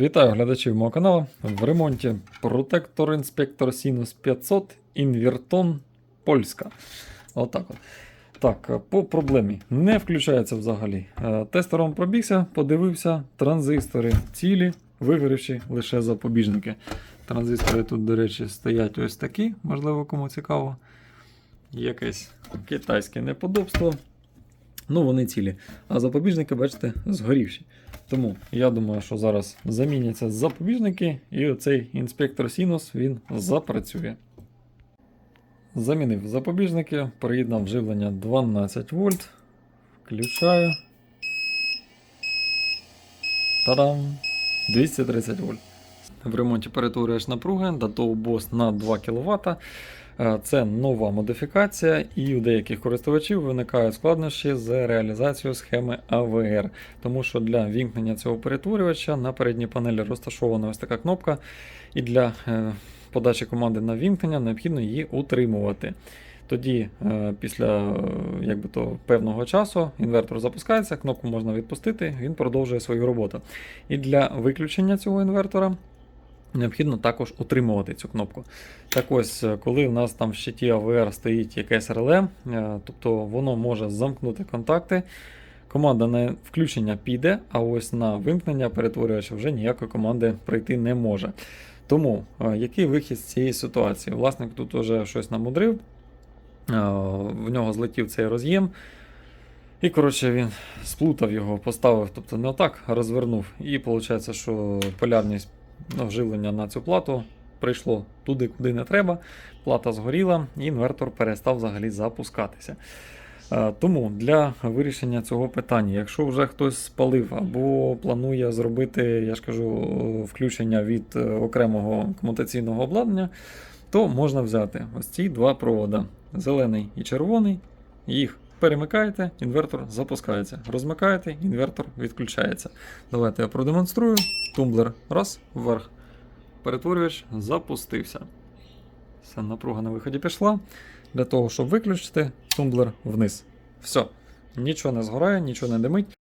Вітаю глядачів мого каналу. В ремонті протектор інспектор Sinus 500 Інвертон Польська. Отак от. Так, по проблемі не включається взагалі. Е, Тестером пробігся, подивився, транзистори цілі, вигорівші лише запобіжники. Транзистори тут, до речі, стоять ось такі, можливо, кому цікаво. Якесь китайське неподобство. Ну, вони цілі. А запобіжники, бачите, згорівші. Тому я думаю, що зараз заміняться запобіжники, і оцей інспектор Sinus він запрацює. Замінив запобіжники, приєднав живлення 12 вольт. Включаю. Та-дам! 230 вольт. В ремонті перетворюєш напруги до того бос на 2 кВт. Е, Це нова модифікація, і у деяких користувачів виникають складнощі з реалізацією схеми AVR, тому що для вімкнення цього перетворювача на передній панелі розташована ось така кнопка, і для е, подачі команди на вімкнення необхідно її утримувати. Тоді, е, після е, як би то, певного часу, інвертор запускається, кнопку можна відпустити, він продовжує свою роботу. І для виключення цього інвертора необхідно також утримувати цю кнопку. Так ось, е, коли в нас там в щиті AVR стоїть якесь реле, е, тобто воно може замкнути контакти. Команда на включення піде, а ось на вимкнення перетворювача вже ніякої команди прийти не може. Тому е, який вихід з цієї ситуації? Власник тут вже щось намудрив, в нього злетів цей роз'єм. І, коротше, він сплутав його, поставив, тобто не отак, розвернув. І виходить, що полярність ну, живлення на цю плату прийшло туди, куди не треба. Плата згоріла, і інвертор перестав взагалі запускатися. Е, Тому для вирішення цього питання, якщо вже хтось спалив або планує зробити, я ж кажу, включення від е, окремого комутаційного обладнання, то можна взяти ось ці два провода: зелений і червоний. Їх перемикаєте, інвертор запускається. Розмикаєте, інвертор відключається. Давайте я продемонструю. Тумблер раз, вверх. Перетворювач запустився. Все, напруга на виході пішла. Для того, щоб виключити, тумблер вниз. Все. Нічого не згорає, нічого не димить.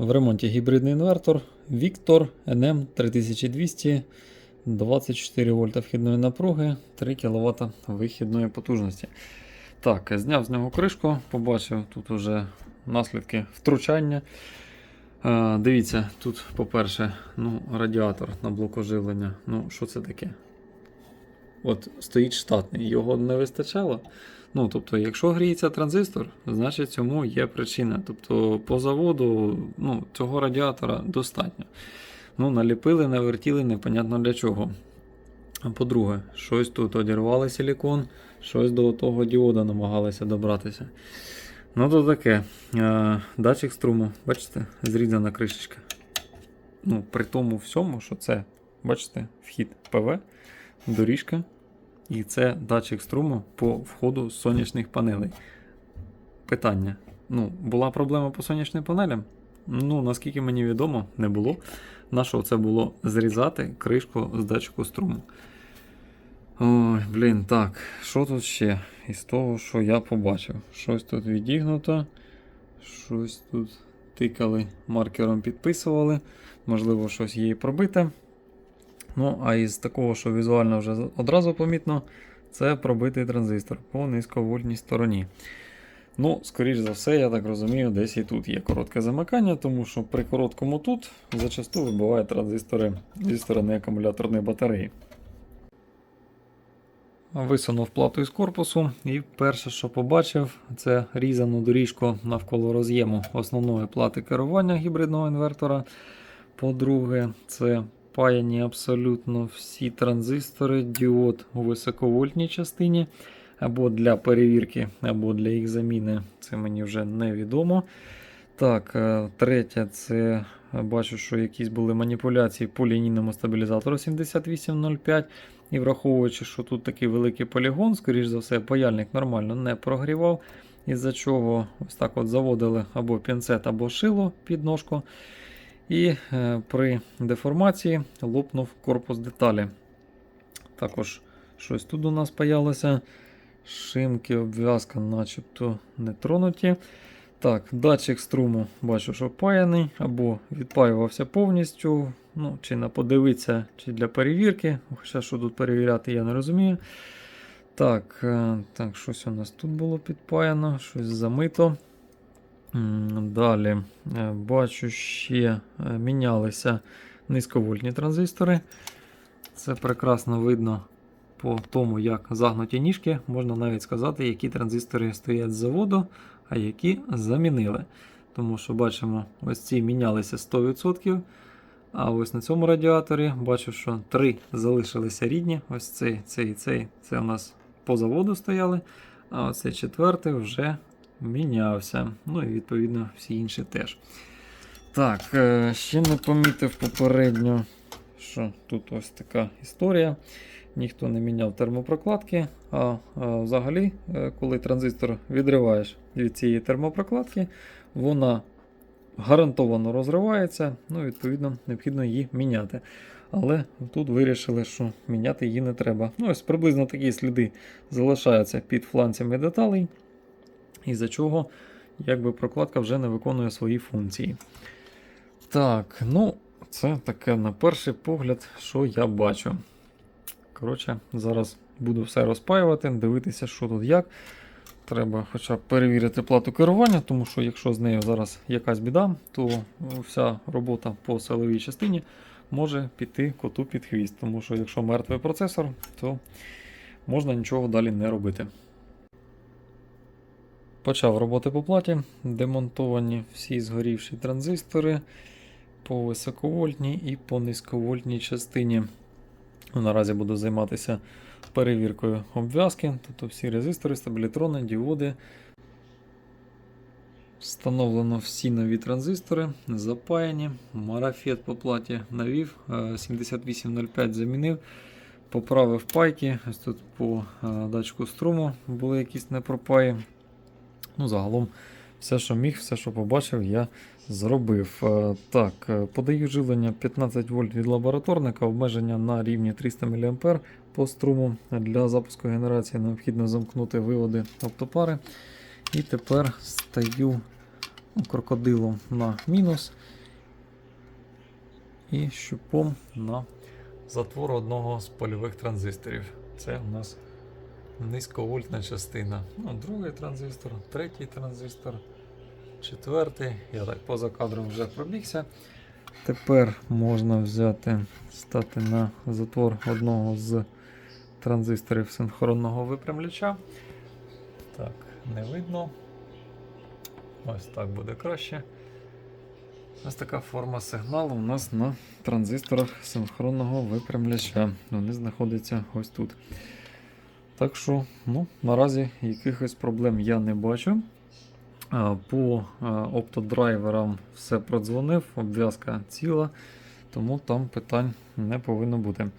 В ремонті гібридний інвертор Victor NM 3200 24 вольта вхідної напруги, 3 кВт вихідної потужності. Так, зняв з нього кришку, побачив тут вже наслідки втручання. Е, дивіться, тут, по-перше, ну, радіатор на блоку живлення. Ну, що це таке? От стоїть штатний, його не вистачало. Ну, тобто, якщо гріється транзистор, значить цьому є причина. Тобто, по заводу ну, цього радіатора достатньо. Ну, наліпили, навертіли, непонятно для чого. А по-друге, щось тут одірвали силікон, щось до того діода намагалися добратися. Ну, то таке. Датчик струму, бачите, зрізана кришечка. Ну, при тому всьому, що це, бачите, вхід ПВ, доріжка. І це датчик струму по входу сонячних панелей. Питання. Ну, була проблема по сонячним панелям? Ну, наскільки мені відомо, не було. На що це було зрізати кришку з датчику струму. Ой, блін, так, що тут ще? Із того, що я побачив. Щось тут відігнуто. Щось тут тикали, маркером підписували. Можливо, щось і пробите. Ну, а із такого, що візуально вже одразу помітно, це пробитий транзистор по низьковольтній стороні. Ну, скоріш за все, я так розумію, десь і тут є коротке замикання, тому що при короткому тут зачасту вибиває транзистори зі сторони акумуляторної батареї. Висунув плату із корпусу, і перше, що побачив, це різану доріжку навколо роз'єму основної плати керування гібридного інвертора. По-друге, це паяні абсолютно всі транзистори, діод у високовольтній частині, або для перевірки, або для їх заміни. Це мені вже невідомо. Так, е, третє, це е, бачу, що якісь були маніпуляції по лінійному стабілізатору 7805. І враховуючи, що тут такий великий полігон, скоріш за все, паяльник нормально не прогрівав, із-за чого ось так от заводили або пінцет, або шило під ножку. І е, при деформації лопнув корпус деталі. Також щось тут у нас появилося. Шимки, обв'язка, начебто не тронуті. Так, датчик струму бачу, що паяний, або відпаювався повністю. Ну, чи на подивитися, чи для перевірки. Хоча що тут перевіряти, я не розумію. Так, е, так, щось у нас тут було підпаяно, щось замито. Далі е, бачу, ще е, мінялися низьковольтні транзистори. Це прекрасно видно по тому, як загнуті ніжки. Можна навіть сказати, які транзистори стоять з заводу, а які замінили. Тому що бачимо, ось ці мінялися 100%. А ось на цьому радіаторі бачу, що три залишилися рідні. Ось цей, цей цей. Це у нас по заводу стояли. А оцей четвертий вже мінявся. Ну і відповідно всі інші теж. Так, е, ще не помітив попередньо, що тут ось така історія. Ніхто не міняв термопрокладки. А, а взагалі, е, коли транзистор відриваєш від цієї термопрокладки, вона гарантовано розривається, ну, відповідно, необхідно її міняти. Але тут вирішили, що міняти її не треба. Ну, ось приблизно такі сліди залишаються під фланцями деталей, із-за чого якби прокладка вже не виконує свої функції. Так, ну, це таке на перший погляд, що я бачу. Коротше, зараз буду все розпаювати, дивитися, що тут як. Треба хоча б перевірити плату керування, тому що якщо з нею зараз якась біда, то вся робота по силовій частині може піти коту під хвіст. Тому що якщо мертвий процесор, то можна нічого далі не робити. Почав роботи по платі. Демонтовані всі згорівші транзистори по високовольтній і по низьковольтній частині. Наразі буду займатися перевіркою обв'язки, тобто всі резистори, стабілітрони, діоди. Встановлено всі нові транзистори, запаяні. Марафет по платі навів, е, 7805 замінив, поправив пайки. Ось тут по е, датчику струму були якісь непропаї. Ну, загалом, все, що міг, все, що побачив, я зробив. Е, Так, е, подаю живлення 15 вольт від лабораторника, обмеження на рівні 300 мА по струму. Для запуску генерації необхідно замкнути виводи оптопари. І тепер стаю ну, крокодилом на мінус і щупом на затвор одного з польових транзисторів. Це у нас низьковольтна частина. Ну, другий транзистор, третій транзистор, четвертий. Я так поза кадром вже пробігся. Тепер можна взяти, стати на затвор одного з транзисторів синхронного випрямляча. Так, не видно. Ось так буде краще. Ось така форма сигналу у нас на транзисторах синхронного випрямляча. Вони знаходяться ось тут. Так що, ну, наразі якихось проблем я не бачу. По оптодрайверам все продзвонив, обв'язка ціла, тому там питань не повинно бути.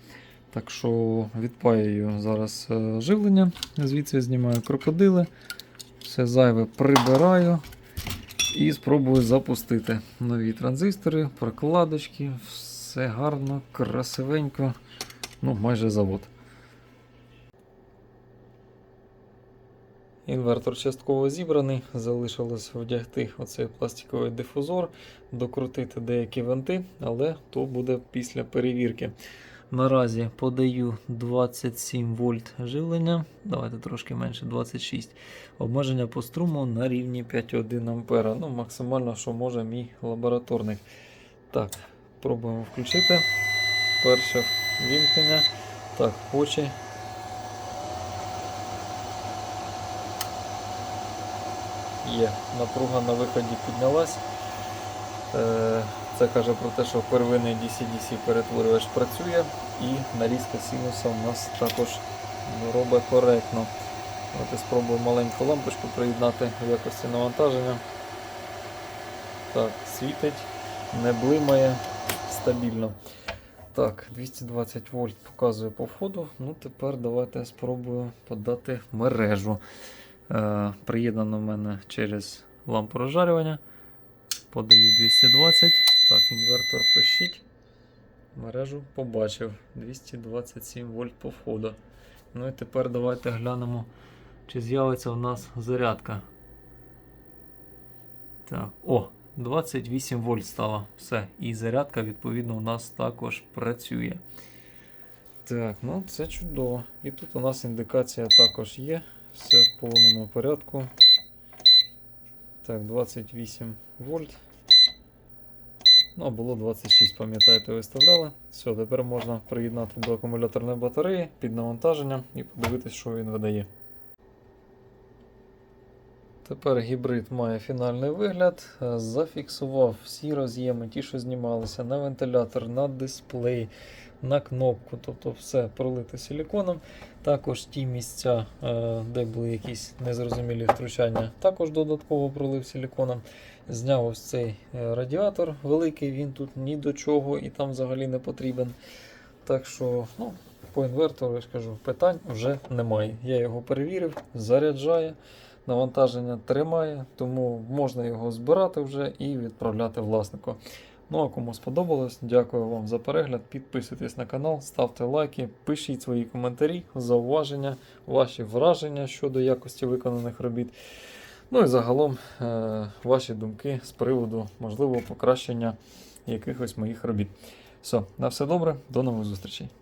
Так що відпаюю зараз е, живлення, звідси знімаю крокодили, все зайве прибираю і спробую запустити нові транзистори, прокладочки, все гарно, красивенько, ну майже завод. Інвертор частково зібраний, залишилось вдягти оцей пластиковий дифузор, докрутити деякі винти, але то буде після перевірки. Наразі подаю 27 вольт живлення, давайте трошки менше 26. Обмеження по струму на рівні 5,1 ампера. Ну, максимально, що може мій лабораторник. Так, пробуємо включити. Перше вімкнення. Так, очі. Є, напруга на виході піднялась. Е, Це каже про те, що первинний DC-DC перетворювач працює і нарізка синуса у нас також робить коректно. Давайте спробую маленьку лампочку приєднати в якості навантаження. Так, світить, не блимає стабільно. Так, 220 вольт показує по входу. Ну, тепер давайте спробую подати мережу. Е, приєднано в мене через лампу розжарювання. Подаю 220. Так, інвертор пишіть. Мережу побачив. 227 вольт по входу. Ну і тепер давайте глянемо, чи з'явиться в нас зарядка. Так, о, 28 вольт стало. Все. І зарядка, відповідно, у нас також працює. Так, ну це чудово. І тут у нас індикація також є. Все в повному порядку. Так, 28 вольт. Ну, було 26, пам'ятаєте, виставляли. Все, тепер можна приєднати до акумуляторної батареї під навантаження і подивитись, що він видає. Тепер гібрид має фінальний вигляд. Е, Зафіксував всі роз'єми, ті, що знімалися, на вентилятор, на дисплей, на кнопку, тобто все пролите силіконом. Також ті місця, е, де були якісь незрозумілі втручання, також додатково пролив силіконом. Зняв ось цей е, радіатор великий, він тут ні до чого і там взагалі не потрібен. Так що, ну, по інвертору я ж питань вже немає. Я його перевірив, заряджає, навантаження тримає, тому можна його збирати вже і відправляти власнику. Ну а кому сподобалось, дякую вам за перегляд. Підписуйтесь на канал, ставте лайки, пишіть свої коментарі, зауваження, ваші враження щодо якості виконаних робіт. Ну і загалом е, ваші думки з приводу можливого покращення якихось моїх робіт. Все, на все добре, до нових зустрічей.